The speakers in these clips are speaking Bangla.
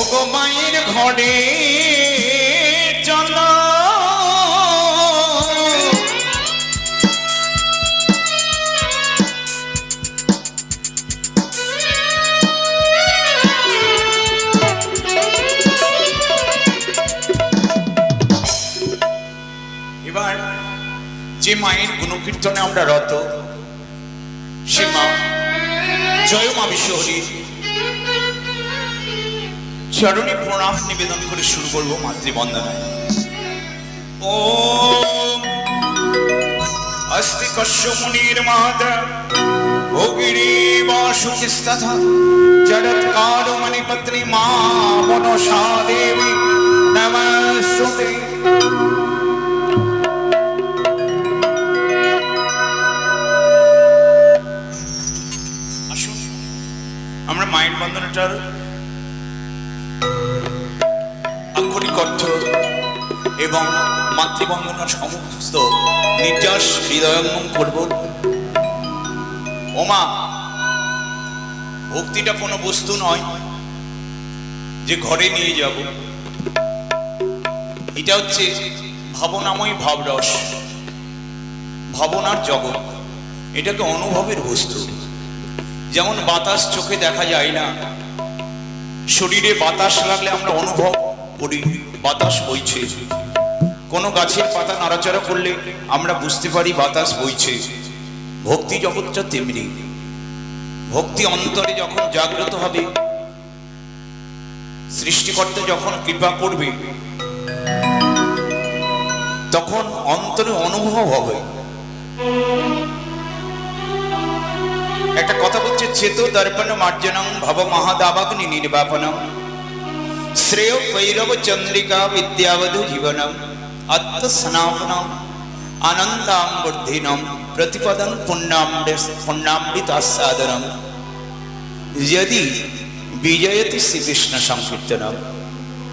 ও মায়ের ঘরে চল। এবার যে মায়ের গুণকীর্তনে আমরা রত, সে মা জয় মা বিশ্বহরী। চরণে প্রণাম নিবেদন করে শুরু করব মাতৃবন্দনা ও অস্তি কশ্য মুনির মাতা ভোগিরীবাসুকিস্তথা জগৎকারমণি পত্নী মা মনসা দেবী নমস্তে আমরা মায়ের বন্দনাটার এবং মাতৃবন্দনার সমস্ত নির্যাস হৃদয়ঙ্গম করব। ওমা, ভক্তিটা কোনো বস্তু নয় যে ঘরে নিয়ে যাব। এটা হচ্ছে ভাবনাময় ভাবরস, ভাবনার জগৎ। এটাকে অনুভবের বস্তু। যেমন বাতাস চোখে দেখা যায় না, শরীরে বাতাস লাগলে আমরা অনুভব করি, বাতাস বইছে। কোনো গাছের পাতা নাড়াচাড়া করলে আমরা বুঝতে পারি বাতাস বইছে। ভক্তি জগৎটা তেমনি। ভক্তি অন্তরে যখন জাগ্রত হবে, সৃষ্টিকর্তা যখন কৃপা করবে, তখন অন্তরে অনুভব হবে। একটা কথা বলছে, চেতো দর্পণ মার্জনম ভব মহাদাবাগ্নি নির্বাপনম। শ্রেয় ভৈরব চন্দ্রিকা বিদ্যাবধু জীবনম। আত্মসনাপনম আনন্দাম বর্ধিনম প্রতিপদন পুণ্যামৃতাস্বাদনম যদি বিজয়তি শ্রীকৃষ্ণ সংকীর্তনম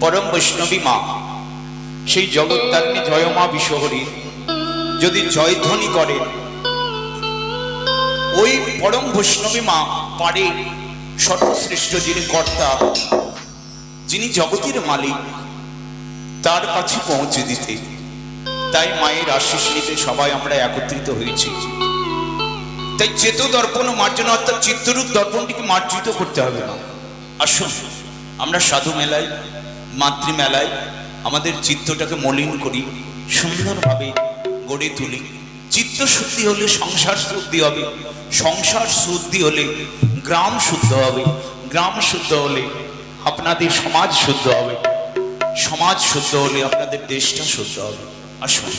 পরম বৈষ্ণবী মা সেই জগত্তারিণী জয়মা বিশ্বহরী যদি জয়ধ্বনি করেন ওই পরম বৈষ্ণবী মা পারে সর্বশ্রেষ্ঠ যিনি কর্তা, যিনি জগতের মালিক, তার কাছে পৌঁছে দিতে। তাই মায়ের আশিস নিতে সবাই আমরা একত্রিত হয়েছি। তাই চেত দর্পণ ও মার্জনা অর্থাৎ চিত্তরূপ দর্পণটিকে মার্জিত করতে হবে না আসুন, আমরা সাধু মেলায়, মাতৃ মেলায় আমাদের চিত্তটাকে মলিন করি, সুন্দরভাবে গড়ে তুলি। চিত্ত শুদ্ধি হলে সংসার শুদ্ধি হবে, সংসার শুদ্ধি হলে গ্রাম শুদ্ধ হবে, গ্রাম শুদ্ধ হলে আপনাদের সমাজ শুদ্ধ হবে, সমাজ শুদ্ধ হলে আপনাদের দেশটা শুদ্ধ হবে। আসুন।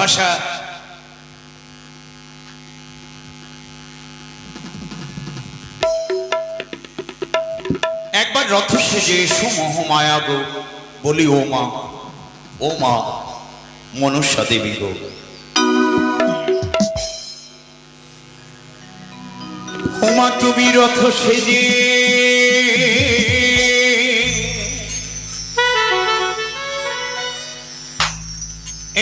ভাষা একবার রথ সেজে সুমোহ মায়া বলি, ও মা ও মা, মনুষ্যা দেবী গো। ওমা তুমি রথ সেজে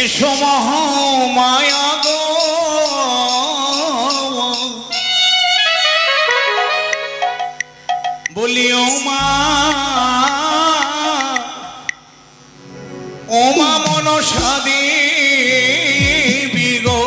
এসো মহামায়া গো। বলি ও মা ও মা মনসা দেবী গো।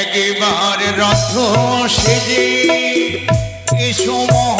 একবার রথ সেজে এসো মহ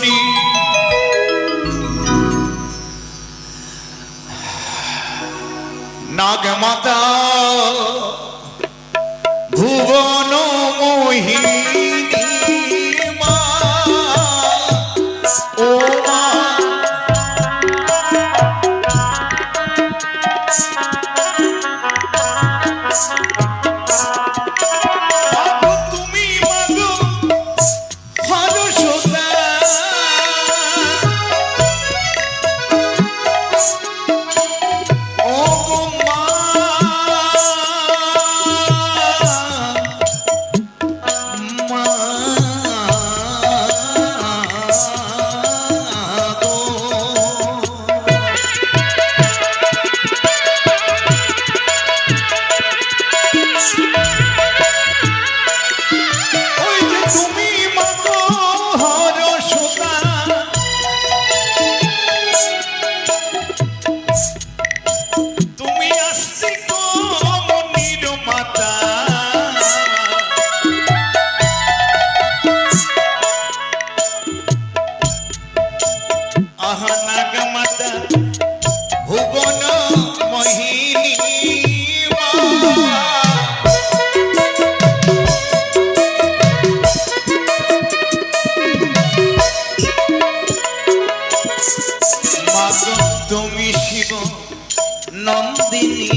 শুনি নাগ মাতা ভুবন মোহিনী। নন্দিনী।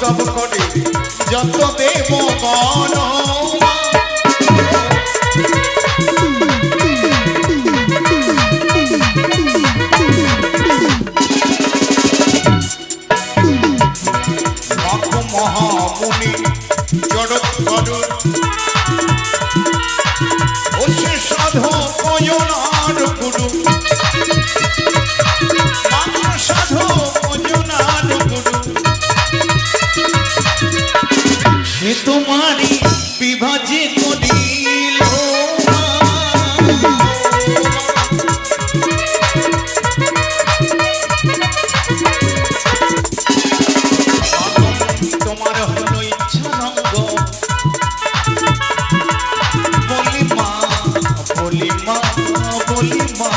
সব করে যত দেব গণ মহামুনি জড় করুন বলি মা বলি মা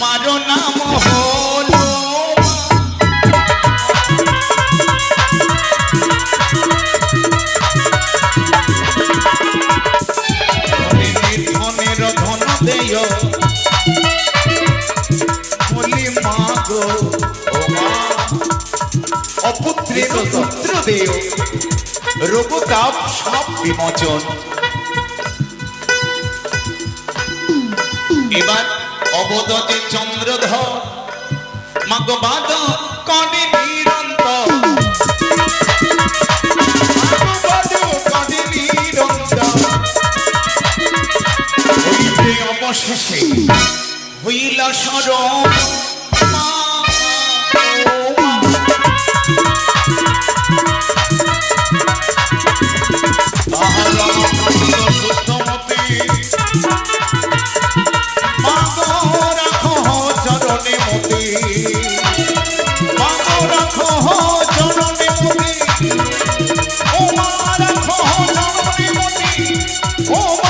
তোমার নাম হলো ধনের ধন দেয় বলি মা। গো অপুত্রের পুত্র দেয় রঘুতাপ সব বিমোচন। এবার অবদতে চন্দ্রধর। মাগবাদ কনে নিরন্তর অবশেষে হইল সরম ও